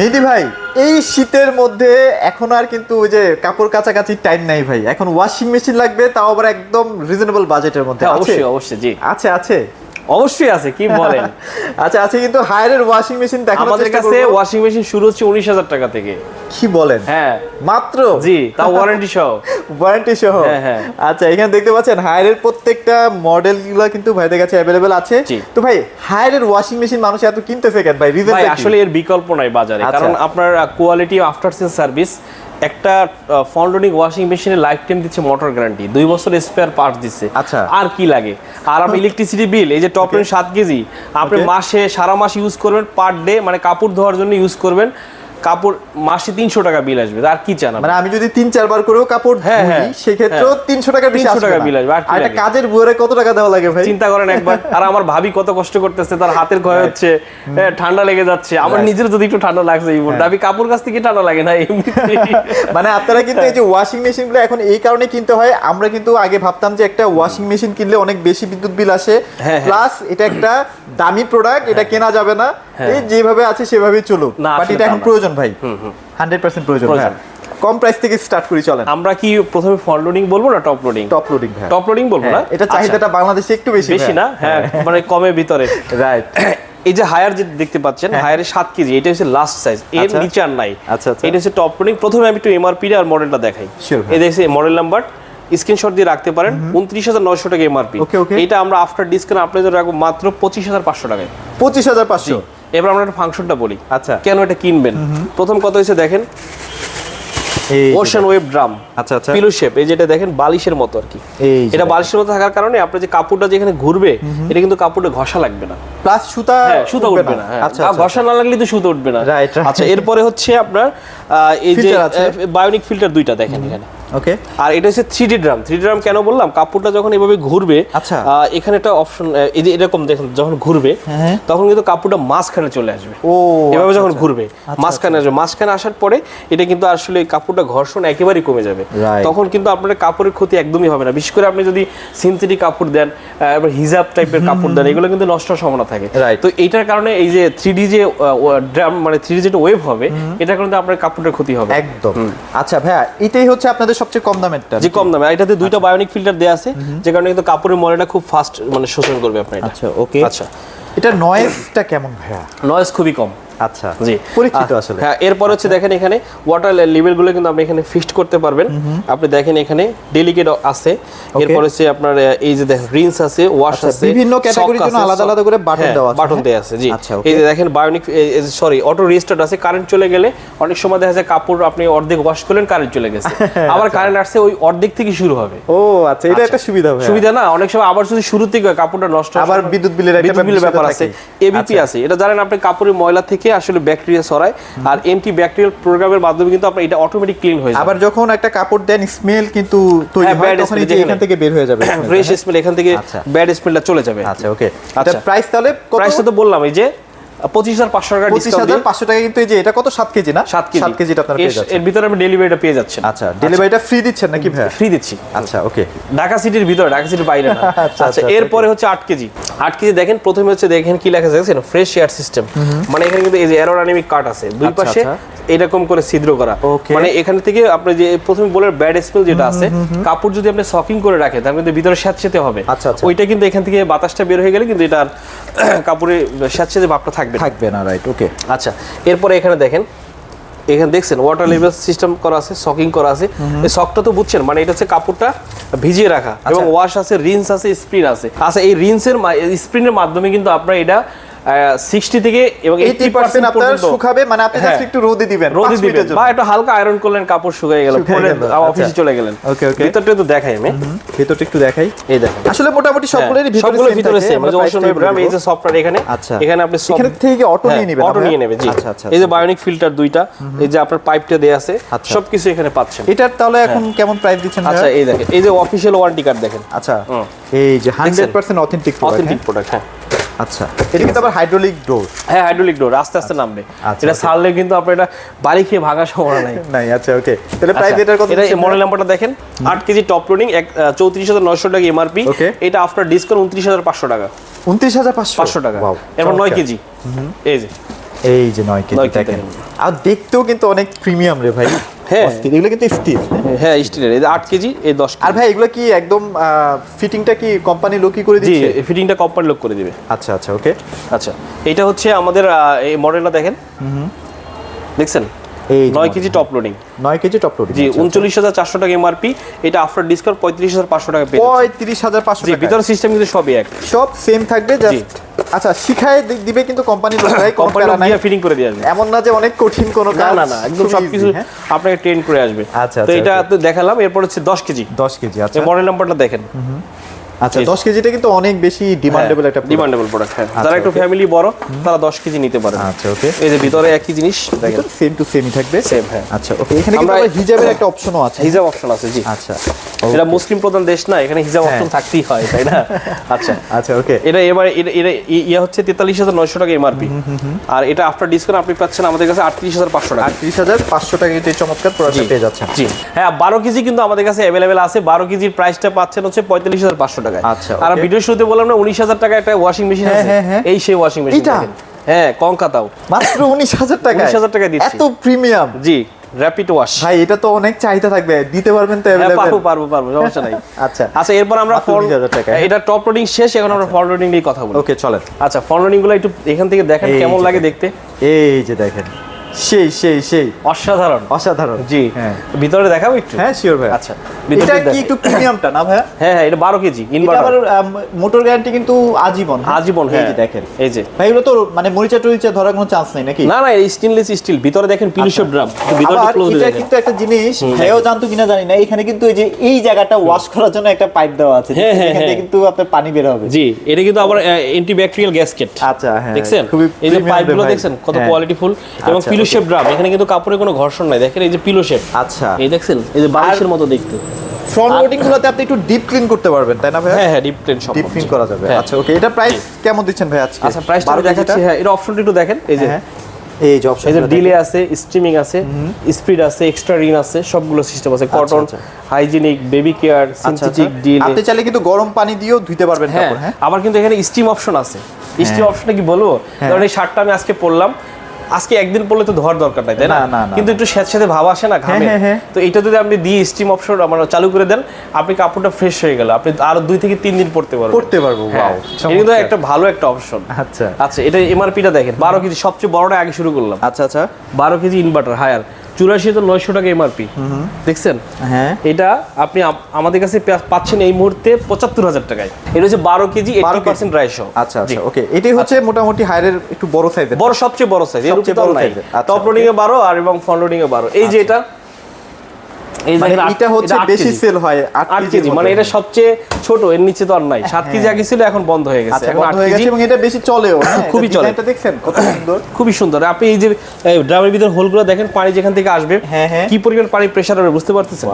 মেহেদি ভাই এই শীতের মধ্যে এখন আর কিন্তু ওই যে কাপড় কাছাকাছি টাইম নাই ভাই। এখন ওয়াশিং মেশিন লাগবে তাও আবার একদম রিজনেবল বাজেটের মধ্যে হ্যাঁ অবশ্যই অবশ্যই জি। আছে আছে? অবশ্যই আছে কি বলেন? আচ্ছা আছে কিন্তু হায়ারের ওয়াশিং মেশিন দেখানোর আমাদের কাছে ওয়াশিং মেশিন শুরু হচ্ছে উনিশ হাজার টাকা থেকে। কি বলেন? হ্যাঁ। মাত্র? জি তাও ওয়ারেন্টি সহ। ওয়ারেন্টি সহ? হ্যাঁ, হ্যাঁ। আচ্ছা এখানে দেখতে পাচ্ছেন হায়ারের প্রত্যেকটা মডেলগুলো কিন্তু ভাইদের কাছে অ্যাভেলেবেল আছে। তো ভাই হায়ারের ওয়াশিং মেশিন মানুষ এত কিনতেছে কেন? ভাই রিজন ভাই আসলে এর বিকল্প নাই বাজারে আচ্ছা। কারণ আপনার কোয়ালিটি আফটার সেল সার্ভিস একটা ফন্ডনিক ওয়াশিং মেশিনে লাইফ টাইম দিচ্ছে মোটর গ্যারান্টি দুই বছর স্পেয়ার পার্ট দিচ্ছে। আচ্ছা। আর কি লাগে? আর আপনি ইলেকট্রিসিটি বিল এই যে টপ রেঞ্জ সাত কেজি আপনি মাসে সারা মাস ইউজ করবেন পার ডে মানে কাপড় ধোয়ার জন্য ইউজ করবেন। কাপড় মাসে তিনশো টাকা বিল আসবে আর কি চান মানে আমি যদি তিন চারবার করেও কাপড় হ্যাঁ, হ্যাঁ, সেক্ষেত্রেও হ্যাঁ। তিনশো টাকা বেশি 300 আসবে টাকা বিল আসবে, আর একটা কাজের বুয়ারে কত টাকা দেওয়া লাগে ভাই? চিন্তা করেন একবার আর আমার ভাবি কত কষ্ট করতেছে তার হাতের ক্ষয় হচ্ছে হ্যাঁ, ঠান্ডা লেগে যাচ্ছে আমার নিজের যদি একটু ঠান্ডা লাগছে এই মুহূর্তে। আমি কাপড় কাছ থেকে ঠান্ডা লাগে না মানে আপনারা কিন্তু এই যে ওয়াশিং মেশিনগুলো এখন এই কারণে কিনতে হয় আমরা কিন্তু আগে ভাবতাম যে একটা ওয়াশিং মেশিন কিনলে অনেক বেশি বিদ্যুৎ বিল আসে। হ্যাঁ, হ্যাঁ। প্লাস এটা একটা দামি প্রোডাক্ট এটা কেনা যাবে না। হ্যাঁ। এই যেভাবে আছে সেভাবেই চলুক। বাট এটা এখন প্রয়োজন ভাই। হান্ড্রেড পার্সেন্ট প্রয়োজন। হ্যাঁ। কম প্রাইস থেকে স্টার্ট করি চলেন। আমরা কি প্রথমে ফ্রন্ট লোডিং বলব না টপ লোডিং টপ লোডিং ভাই টপ লোডিং বলব না? হ্যাঁ, এটা চাহিদাটা বাংলাদেশে একটু বেশি বেশি না? হ্যাঁ মানে কমের ভিতরে। রাইট এই যে হায়ার যে দেখতে পাচ্ছেন হায়ারের সাত কেজি এটা হচ্ছে লাস্ট সাইজ এর হ্যাঁ। আচ্ছা। নিচে আর নাই। আচ্ছা, আচ্ছা। এটা হচ্ছে টপ লোডিং প্রথমে আমি একটু এমআরপি আর মডেলটা দেখাই। এই দেখছি মডেল নাম্বার স্ক্রিনশট দিয়ে রাখতে পারেন। উনত্রিশ হাজার নয়শো টাকা এমআরপি. এটা আমরা আফটার ডিসকাউন্ট আপনাদের রাখব মাত্র পঁচিশ হাজার পাঁচশো টাকায়। পঁচিশ হাজার পাঁচশো। এবার আমরা একটা ফাংশনটা বলি। আচ্ছা। কেন এটা কিনবেন? প্রথম কথা হচ্ছে দেখেন ওশান ওয়েব ড্রাম আচ্ছা, আচ্ছা। পিলো শেপ এই যেটা দেখেন বালিশের মতো আর কি। এটা বালিশের মতো থাকার কারণে আপনার যে কাপড়টা যেখানে ঘুরবে এটা কিন্তু কাপড়টা ঘষা লাগবে না। প্লাস সুতা হ্যাঁ সুতো উঠবে না। হ্যাঁ। আচ্ছা আচ্ছা। ঘষা না লাগলে তো সুতো উঠবে না. আচ্ছা এরপরে হচ্ছে আপনার এই যে বায়োনিক ফিল্টার দুইটা দেখেন এখানে। ওকে আর এটা হচ্ছে থ্রি ড্রাম থ্রি ড্রাম কেন বললাম? কাপড়টা যখন এভাবে ঘুরবে আচ্ছা। এখানে একটা অপশন এই যে এরকম দেখেন যখন ঘুরবে হ্যাঁ। তখন কিন্তু কাপড়টা মাঝখানে চলে আসবে। ও এভাবে আচ্ছা, যখন আচ্ছা। ঘুরবে মাঝখানে আসবে। মাঝখানে আসার পরে এটা কিন্তু আসলে কাপড়টা ঘর্ষণ একেবারেই কমে যাবে। তখন কিন্তু আপনার কাপড়ের ক্ষতি একদমই হবে না। বিশেষ করে আপনি যদি সিনথেটিক কাপড় দেন এবার হিজাব টাইপের কাপড় দেন এগুলো কিন্তু নষ্ট সম্ভাবনা থাকে. তো এইটার কারণে এই যে থ্রি ডি যে ড্রাম মানে থ্রি ডি যেটা ওয়েভ হবে এটার কারণে আপনার কাপড়ের ক্ষতি হবে। একদম। আচ্ছা ভাইয়া এটাই হচ্ছে আপনাদের সবচেয়ে কম দামেরটা যে কম দামে। এটাতে দুইটা আচ্ছা। বায়োনিক ফিল্টার দেওয়া আছে যে কারণে কিন্তু কাপড়ের ময়লাটা খুব ফাস্ট মানে শোষণ করবে আপনার আচ্ছা ওকে আচ্ছা। এটা নয়েজটা কেমন ভাইয়া? নয়েজ খুবই কম। আচ্ছা। জি। পরীক্ষিত আসলে। হ্যাঁ এরপর হচ্ছে দেখেন এখানে ওয়াটার লেভেলগুলো কিন্তু আপনি এখানে ফিক্সড করতে পারবেন। আপনি দেখেন এখানে ডেলিকেট আছে। এরপর হচ্ছে আপনার এই যে দেখেন রিন্স আছে ওয়াশ আচ্ছা, আছে বিভিন্ন category-র জন্য আলাদা আলাদা করে button দেওয়া আছে, বাটন হ্যাঁ? দেওয়া আছে জি। আচ্ছা, এই যে দেখেন বায়োনিক সরি অটো রিস্টার্ট আছে কারেন্ট চলে গেলে অনেক সময় দেখা যায় কাপড় আপনি অর্ধেক ওয়াশ করলেন কারেন্ট চলে গেছে। আবার কারেন্ট আসছে ওই অর্ধেক থেকে শুরু হবে। ও আচ্ছা এটা একটা সুবিধা ভাইয়া। সুবিধা না অনেক সময় আবার যদি শুরু থেকে কাপড়টা নষ্ট আবার বিদ্যুৎ বিলের একটা ব্যাপার আছে। এবিপি আছে এটা জানেন আপনি কাপড়ের ময়লা থেকে আসলে ব্যাকটেরিয়া ছড়ায় আর অ্যান্টি ব্যাকটেরিয়াল প্রোগ্রামের মাধ্যমে কিন্তু আপনার এটা অটোমেটিক ক্লিন হয়ে যাবে। আবার যখন একটা কাপড় দেন স্মেল কিন্তু তৈরি হ্যাঁ, হয় তখন এখান থেকে বের হয়ে যাবে। ফ্রেশ স্মেল এখান থেকে আচ্ছা। ব্যাড স্মেলটা চলে যাবে। আচ্ছা ওকে আচ্ছা। প্রাইস তাহলে কত? প্রাইসটা তো বললাম এই যে পঁচিশ হাজার পাঁচশো টাকা পঁচিশ হাজার পাঁচশো টাকা কিন্তু এই যে এটা কত? সাত কেজি না? সাত কেজি। সাত কেজিটা আপনারা এর- ভিতরে আপনি ডেলিভারিটা পেয়ে যাচ্ছেন। আচ্ছা ডেলিভারিটা ফ্রি দিচ্ছেন নাকি ফ্রি দিচ্ছি। আচ্ছা ওকে ঢাকা সিটির ভিতরে ঢাকা সিটির বাইরে না। আচ্ছা, আচ্ছা আচ্ছা, এরপরে হচ্ছে আট কেজি। আট কেজি দেখেন প্রথমে হচ্ছে দেখেন কি লেখা আছে ফ্রেশ এয়ার সিস্টেম মানে এখানে কিন্তু এই যে অ্যারোডাইনামিক কাট আছে। দুই আচ্ছা, পাশে আচ্ছা। এরকম করে ছিদ্র করা। মানে এখান থেকে আপনি যে প্রথমে বলে ব্যাড স্মেল যেটা আছে কাপড় যদি আপনি সকিং করে রাখেন তার কিন্তু ভিতরে স্যাঁতসেতে হবে। আচ্ছা, আচ্ছা। ওইটা কিন্তু এখান থেকে বাতাসটা বের হয়ে গেলে কিন্তু এটা আর কাপড়ে স্যাঁতসেতে ভাবটা থাকবে থাকবে না রাইট ওকে আচ্ছা এরপরে এখানে দেখেন এখানে দেখছেন ওয়াটার লেভেল সিস্টেম করা আছে সকিং করা আছে। এই সকটা তো বুঝছেন মানে এটা হচ্ছে কাপড়টা ভিজিয়ে রাখা এবং ওয়াশ আছে রিন্স আছে স্প্রিন আছে। আচ্ছা এই রিন্সের স্প্রিনের মাধ্যমে কিন্তু আপনারা এটা সিক্সটি থেকে এবং এইটি পার্সেন্ট আপনার শুকাবে মানে আপনি হ্যাঁ। জাস্ট একটু রোদে দিবেন রোদে দিবেন। বা একটু হালকা আয়রন করলেন কাপড় শুকিয়ে গেল অফিসে আচ্ছা। চলে গেলেন। Okay, okay. ভিতরটা তো দেখাই আমি। ভেতরটা একটু দেখাই। এই দেখেন। আসলে মোটামুটি সবগুলোরই হ্যাঁ, ভিতরে সবগুলো ভিতরে সেম যে ওশন tag এই যে সফটওয়্যার এখানে আচ্ছা। এখানে আপনি সব- এখানে থেকে auto হ্যাঁ, নিয়ে নিবে auto না? নিয়ে নেবে জি। আচ্ছা, আচ্ছা, এই যে বায়োনিক ফিল্টার দুইটা এই যে আপনার পাইপটা দেয়া আছে আচ্ছা। সবকিছু এখানে পাচ্ছেন। এটার তাহলে এখন কেমন প্রাইস দিচ্ছেন আচ্ছা এই দেখেন এই যে অফিসিয়াল ওয়ারেন্টি কার্ড দেখেন। আচ্ছা। এই যে hundred percent authentic authentic product হ্যাঁ। আচ্ছা এটা কিন্তু আবার হাইড্রোলিক ডোর হ্যাঁ হাইড্রোলিক ডোর আস্তে আস্তে নামবে। আচ্ছা, এটা. ছাড়লে কিন্তু আপনার এটা বাড়ি খেয়ে ভাঙার সম্ভাবনা নাই। নাই আচ্ছা ওকে তাহলে প্রাইস এটার কত এটা মডেল নাম্বারটা দেখেন। আট কেজি টপ লোডিং এক চৌত্রিশ হাজার নয়শো টাকা এমআরপি এটা আফটার ডিসকাউন্ট উনত্রিশ হাজার পাঁচশো টাকা। উনত্রিশ হাজার পাঁচশো? পাঁচশো টাকা। Wow, এরপর নয় কেজি। এই যে। এই যে নয় কেজি দেখেন। আর দেখতেও কিন্তু অনেক প্রিমিয়াম রে ভাই। হ্যাঁ। অস্থির। এগুলো কিন্তু স্টিল হ্যাঁ স্টিলের এই আট কেজি এই দশ আর ভাই এগুলো কি একদম ফিটিংটা কি কোম্পানি লোকই করে জি ফিটিংটা কোম্পানি লোক করে দিবে। আচ্ছা আচ্ছা ওকে আচ্ছা এটা হচ্ছে আমাদের এই মডেলটা দেখেন। হুম। দেখছেন? এই যে নয় কেজি টপ লোডিং নয় কেজি টপ লোড জি উনচল্লিশ হাজার চারশো টাকা এমআরপি এটা আফটার ডিসকাউন্ট পঁয়ত্রিশ হাজার পাঁচশো টাকা পেয়ে যাচ্ছেন। পঁয়ত্রিশ হাজার পাঁচশো জি ভিতর সিস্টেম কিন্তু সবই এক। সব সেম থাকবে জাস্ট আচ্ছা শিখায় দিবে কিন্তু কোম্পানি লোকরাই কোম্পানি দিয়ে ফিটিং করে দিয়ে আসবে। এমন না যে অনেক কঠিন কোনো কাজ না না একদম সবকিছু হ্যাঁ? আপনাকে ট্রেন করে আসবে। আচ্ছা, তো আচ্ছা, এটা তো দেখালাম এরপর হচ্ছে দশ কেজি। দশ কেজি আচ্ছা। মডেল নাম্বারটা দেখেন। আচ্ছা দশ কেজিটা কিন্তু অনেক বেশি ডিমান্ডেবল একটা ডিমান্ডেবল প্রোডাক্ট হ্যাঁ। আচ্ছা, যারা একটু ফ্যামিলি বড় তারা দশ কেজি নিতে পারে। আচ্ছা ওকে এই যে ভিতরে একই জিনিস দেখেন। সেম টু সেমই থাকবে। Same, হ্যাঁ। আচ্ছা ওকে এখানে কিন্তু হিজাবের একটা অপশনও আছে। হিজাব অপশন আছে জি। আচ্ছা। এটা মুসলিম প্রধান দেশ না এখানে হিজাব হ্যাঁ। অপশন থাকতেই হয় তাই না? আচ্ছা। আচ্ছা ওকে এটা এবার এটা ইয়া হচ্ছে তেতাল্লিশ হাজার নয়শো টাকা এমআরপি আর এটা আফটার ডিসকাউন্ট আপনি পাচ্ছেন আমাদের কাছে আটত্রিশ হাজার পাঁচশো টাকা। আটত্রিশ হাজার পাঁচশো টাকা কিন্তু চমৎকার প্রোডাক্ট পেয়ে যাচ্ছেন। জি। হ্যাঁ বারো কেজি কিন্তু আমাদের কাছে অ্যাভেলেবেল আছে। বারো কেজির প্রাইসটা পাচ্ছেন হচ্ছে পঁয়তাল্লিশ হাজার পাঁচশো টাকা আচ্ছা, আর ভিডিও শুরুতে বললাম না উনিশ হাজার টাকা একটা ওয়াশিং মেশিন হ্যাঁ, আছে। হ্যাঁ। এই সেই ওয়াশিং মেশিন? হ্যাঁ কঙ্কাতাও মাত্র উনিশ হাজার টাকা 19,000 টাকায় দিচ্ছি। এত প্রিমিয়াম জি। র্যাপিড ওয়াশ ভাই এটা তো অনেক চাহিদা থাকবে। দিতে পারবেন তো अवेलेबल পারব পারব পারব সমস্যা নাই। আচ্ছা। আচ্ছা এরপর আমরা ফল ফ্রন্ট 19,000 এটা টপ লোডিং শেষ এখন আমরা ফল লোডিং নিয়ে কথা বলি। ওকে চলেন। আচ্ছা ফল লোডিংগুলো একটু এখান থেকে দেখেন কেমন লাগে দেখতে। এই যে দেখেন। সেই সেই সেই। অসাধারণ। অসাধারণ। জি হ্যাঁ। ভিতরে দেখাবো একটু? হ্যাঁ শিওর ভাই আচ্ছা, এটা কি একটু প্রিমিয়ামটা না ভাইয়া? হ্যাঁ হ্যাঁ এটা বারো কেজি ইনভার্টার মোটর গ্যারান্টি কিন্তু আজীবন হ্যাঁ? আজীবন হ্যাঁ। দেখেন। এই যে। ভাই এগুলো তো মানে মরিচা টরিচা ধরার কোনো চান্স নেই নাকি? না না স্টেনলেস স্টিল ভিতরে দেখেন ড্রাম ভিতরে ক্লোজ এটা কিন্তু একটা জিনিস ভাইও জানতো কিনা জানি না এখানে কিন্তু এই যে এই জায়গাটা ওয়াশ করার জন্য একটা পাইপ দেওয়া আছে হ্যাঁ, হ্যাঁ, এখান থেকে। কিন্তু আপনার পানি বের হবে। জি এটা কিন্তু আবার অ্যান্টিব্যাকটেরিয়াল গ্যাসকেট আচ্ছা হ্যাঁ। দেখছেন? খুবই এই যে পাইপগুলো দেখছেন? কত। কোয়ালিটিফুল এবং আচ্ছা, পিলো শেপ ড্রাম এখানে কিন্তু কাপড়ে কোনো ঘর্ষণ নাই। দেখেন এই যে পিলো শেপ আচ্ছা। এই দেখছেন? এই যে বালিশের মতো দেখতে। ফ্রন্ট লোডিং গুলোতে আপনি একটু ডিপ ক্লিন করতে পারবেন তাই না ভাই হ্যাঁ হ্যাঁ ডিপ ক্লিন সব ডিপ ক্লিন করা যাবে। হ্যাঁ। আচ্ছা ওকে এটা প্রাইস কেমন দিচ্ছেন ভাই আজকে? আচ্ছা প্রাইসটা 12 দেখাচ্ছি। হ্যাঁ এটা অপশনটা একটু দেখেন। এই যে হ্যাঁ এই যে অপশন এই যে ডিলে আছে স্ট্রিমিং আছে স্পিড আছে এক্সট্রা রিন আছে সবগুলো সিস্টেম আছে। Cotton. Hygienic baby care synthetic deal আপনি চাইলে কিন্তু গরম পানি দিয়েও ধুইতে পারবেন হ্যাঁ কাপড় হ্যাঁ? আবার কিন্তু এখানে স্টিম অপশন আছে। স্টিম অপশনটা কি বলব? কারণ এই শার্টটা আমি আজকে পরলাম আজকে একদিন পড়লে তো ধোয়ার দরকার নাই তাই না? কিন্তু একটু স্যাঁত সাথে ভাব আসে না ঘামে। হ্যাঁ, হ্যাঁ। তো এটা যদি আপনি দিয়ে স্টিম অপশন আমার চালু করে দেন আপনি কাপড়টা ফ্রেশ হয়ে গেল। আপনি আরও দুই থেকে তিন দিন পড়তে পারবেন। পড়তে পারব হ্যাঁ। ওয়াও এটা কিন্তু একটা ভালো একটা অপশন আচ্ছা। আচ্ছা এটা এমআরপিটা দেখেন বারো কেজি সবচেয়ে বড়টা আগে শুরু করলাম। আচ্ছা আচ্ছা। বারো কেজি ইনভার্টার হায়ার চুরাশি হাজার নয়শো টাকা এমআরপি দেখছেন? হ্যাঁ। এটা আপনি আমাদের কাছে পাচ্ছেন এই মুহূর্তে পঁচাত্তর হাজার টাকায়। এটা হচ্ছে বারো কেজি এইটি 12 পার্সেন্ট রাইস আচ্ছা আচ্ছা ওকে। এটাই হচ্ছে মোটামুটি হায়ারের একটু বড় সাইজের বড় সবচেয়ে বড় সাইজ সবচেয়ে বড় আচ্ছা, টপ লোডিং এ বারো আর এবং ফ্রন্ট লোডিং এ বারো। এই যে এটা এই মানে দেখেন আট- এটা হচ্ছে বেশি সেল হয় কেজি মানে এটা সবচেয়ে ছোট এর নিচে তো আর নাই। সাত কেজি আগে ছিল এখন বন্ধ হয়ে গেছে। আচ্ছা এখন কেজি। এবং এটা বেশি চলেও। হ্যাঁ খুবই চলে। এটা দেখছেন কত সুন্দর। খুবই সুন্দর। আপনি এই যে ড্রামের ভিতর হোলগুলো দেখেন পানি যেখান থেকে আসবে হ্যাঁ, হ্যাঁ। কি পরিমাণ পানি প্রেসার হবে বুঝতে পারতেছেন?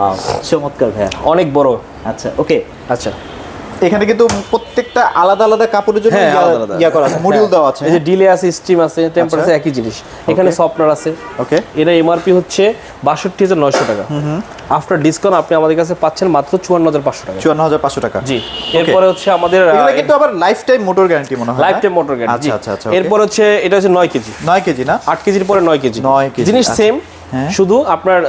চমৎকার ভাই অনেক বড়। আচ্ছা ওকে আচ্ছা। এখানে কিন্তু প্রত্যেকটা আলাদা আলাদা কাপড়ের জন্য হ্যাঁ ইয়া- করা আছে মডিউল হ্যাঁ। দেওয়া আছে এই যে ডিলে আছে স্টিম আছে টেম্পারেচার আচ্ছা। একই জিনিস। এখানে. সফটওয়্যার আছে। ওকে এটা এমআরপি হচ্ছে বাষট্টি হাজার নয়শো টাকা। আফটার ডিসকাউন্ট আপনি আমাদের কাছে পাচ্ছেন মাত্র চুয়ান্ন হাজার পাঁচশো টাকা। চুয়ান্ন হাজার পাঁচশো টাকা। জি। এরপরে হচ্ছে আমাদের এগুলো কিন্তু আবার লাইফ টাইম মোটর গ্যারান্টি মনে হয় লাইফ টাইম মোটর গ্যারান্টি আচ্ছা আচ্ছা আচ্ছা এরপর হচ্ছে এটা হচ্ছে নয় কেজি। নয় কেজি না? আট কেজির পরে নয় কেজি। নয় কেজি, জিনিস আচ্ছা। সেম হ্যাঁ। শুধু আপনার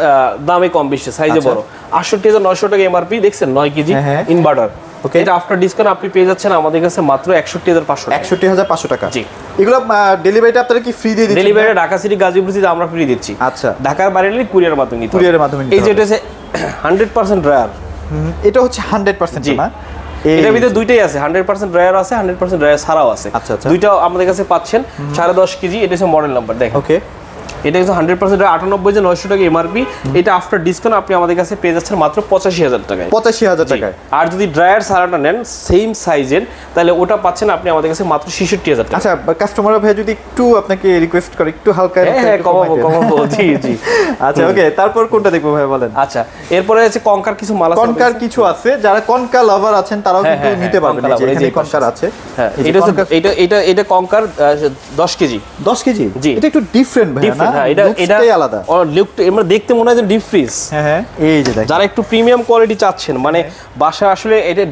দামে কম বেশি সাইজে আচ্ছা। বড়। আটষট্টি হাজার নয়শো টাকা এমআরপি দেখছেন? নয় কেজি হ্যাঁ, হ্যাঁ। Inverter Okay. এটা আফটার ডিসকাউন্ট আপনি পেয়ে যাচ্ছেন আমাদের কাছে মাত্র একষট্টি হাজার পাঁচশো টাকা। একষট্টি হাজার পাঁচশো টাকা। জি। এগুলো ডেলিভারিটা আপনারা কি ফ্রি দিয়ে দিচ্ছেন? Delivery Dhaka city Gazipur city আমরা ফ্রি দিচ্ছি। আচ্ছা। ঢাকার বাইরে নিলে কুরিয়ার মাধ্যমে নিতে কুরিয়ারের মাধ্যমে এই যে এটা হচ্ছে হান্ড্রেড পার্সেন্ট ড্রায়ার এটা হচ্ছে হান্ড্রেড পার্সেন্ট জি। না? এটার ভিতরে দুইটাই আছে হান্ড্রেড পার্সেন্ট ড্রায়ার আছে হান্ড্রেড পার্সেন্ট ড্রায়ার ছাড়াও আছে। আচ্ছা, আচ্ছা। দুইটাও আমাদের কাছে পাচ্ছেন। সাড়ে দশ কেজি এটা হচ্ছে মডেল নাম্বার দেখেন। ওকে এটা হচ্ছে হান্ড্রেড পার্সেন্ট আটানব্বই যে নয়শো টাকা এমআরপি এটা আফটার ডিসকাউন্ট আপনি আমাদের কাছে পেয়ে যাচ্ছেন মাত্র পঁচাশি হাজার টাকায়। পঁচাশি হাজার টাকায়। আর যদি ড্রায়ার সারাটা নেন সেম সাইজের তাহলে ওটা পাচ্ছেন আপনি আমাদের কাছে মাত্র ছেষট্টি হাজার টাকা। আচ্ছা কাস্টমার ভাই যদি একটু আপনাকে রিকোয়েস্ট করে একটু হালকা হ্যাঁ হ্যাঁ কমাবো কমাবো জি জি। আচ্ছা ওকে তারপর কোনটা দেখব ভাই বলেন? আচ্ছা এরপরে আছে কঙ্কার কিছু মাল আছে কনকার কিছু আছে যারা কনকা লাভার আছেন তারাও হ্যাঁ, কিন্তু হ্যাঁ, নিতে পারবেন এই যে কনকার আছে। হ্যাঁ এটা এটা এটা এটা কঙ্কার দশ কেজি। দশ কেজি? জি। এটা একটু ডিফারেন্ট ভাই এটা এটা আলাদা। লুক আমরা দেখতে মনে হয় যে ডিপ ফ্রিজ হ্যাঁ হ্যাঁ এই যে যারা একটু প্রিমিয়াম কোয়ালিটি চাচ্ছেন মানে বাসা আসলে এটা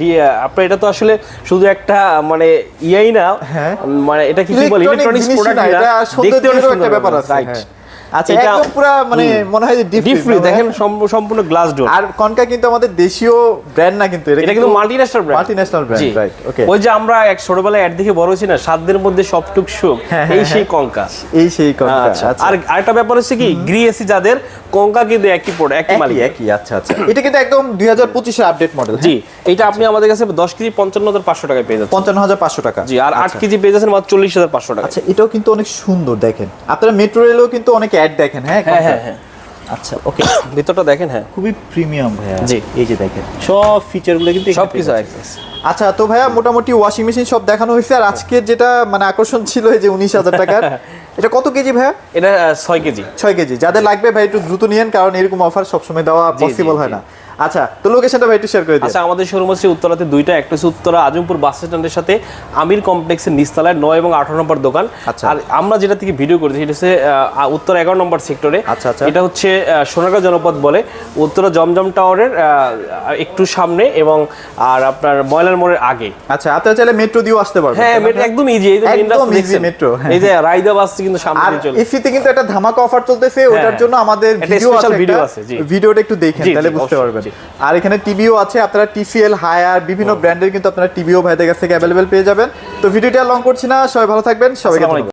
আপনার এটা তো আসলে শুধু একটা মানে ইয়াই না। হ্যাঁ। মানে এটা কি বলে ইলেকট্রনিক্স প্রোডাক্ট এটা সৌন্দর্যেরও একটা ব্যাপার আছে রাইট হ্যাঁ। আচ্ছা একদম পুরো মানে মনে হয় যে ডিপ দেখেন সম্পূর্ণ- গ্লাস ডোর আর কনকা কিন্তু আমাদের দেশীয় ব্র্যান্ড না কিন্তু এটা কিন্তু multinational brand multinational brand right okay ওই যে আমরা এক ছোটবেলায় অ্যাড দেখে বড় হয়েছি না সাতদের মধ্যে সবটুক সুখ হ্যাঁ, এই হ্যাঁ, সেই কঙ্কা এই সেই কনকা আচ্ছা। আর আরেকটা ব্যাপার হচ্ছে কি গ্রি এসি যাদের কঙ্কা কিন্তু একই একই মালিক একই আচ্ছা আচ্ছা। এটা কিন্তু একদম দুই হাজার পঁচিশের আপডেট মডেল জি। এটা আপনি আমাদের কাছে দশ কেজি পঞ্চান্ন হাজার পাঁচশো টাকায় পেয়ে যাচ্ছেন। পঞ্চান্ন হাজার পাঁচশো টাকা। জি আর আট কেজি পেয়ে যাচ্ছেন মাত্র চল্লিশ হাজার পাঁচশো টাকা আচ্ছা এটাও কিন্তু অনেক সুন্দর দেখেন। আপনারা মেট্রো রেলেও কিন্তু অনেক দেখেন হ্যাঁ হ্যাঁ হ্যাঁ হ্যাঁ। আচ্ছা ওকে ভিতরটা দেখেন হ্যাঁ। খুবই প্রিমিয়াম ভাইয়া। জি। এই যে দেখেন। সব ফিচারগুলো কিন্তু সব কিছু আচ্ছা তো ভাইয়া মোটামুটি ওয়াশিং মেশিন সব দেখানো হয়েছে আর আজকে যেটা মানে আকর্ষণ ছিল এই যে উনিশ হাজার টাকার এটা কত কেজি ভাইয়া? এটা ছয় কেজি। ছয় কেজি। যাদের লাগবে ভাই একটু দ্রুত নিয়েন কারণ এরকম অফার সবসময় দেওয়া পসিবল হয় না। আচ্ছা তো লোকেশনটা ভাই একটু শেয়ার করে দিন আচ্ছা আমাদের শোরুম হচ্ছে উত্তরাতে দুইটা একটা হচ্ছে উত্তরা আজমপুর বাস স্ট্যান্ডের সাথে আমির কমপ্লেক্সের নিচতলায় নয় এবং আঠারো নম্বর দোকান আচ্ছা। আর আমরা যেটা থেকে ভিডিও করেছি সেটা হচ্ছে উত্তর এগারো নম্বর সেক্টরে আচ্ছা, আচ্ছা। এটা হচ্ছে আহ, সোনারগাঁ জনপদ বলে উত্তরা জমজম টাওয়ারের একটু সামনে এবং আর আপনার ময়লার মোড়ের আগে আচ্ছা আপনারা চাইলে মেট্রো দিয়েও আসতে পারবেন হ্যাঁ মেট্রো একদম ইজি এই যে একদম দেখছেন? metro, হ্যাঁ। এই যে রায়দা বাস কিন্তু সামনে চলে এসিতে কিন্তু একটা ধামাকা অফার চলতেছে ওটার হ্যাঁ। জন্য আমাদের ভিডিও আছে। ভিডিওটা একটু দেখেন তাহলে বুঝতে পারবেন। আর এখানে টিভিও আছে আপনারা টিসিএল হায়ার বিভিন্ন ব্র্যান্ডের কিন্তু আপনারা টিভিও ভাইদের কাছ থেকে অ্যাভেলেবেল পেয়ে যাবেন। তো ভিডিওটা লং করছি না সবাই ভালো থাকবেন সবাইকে।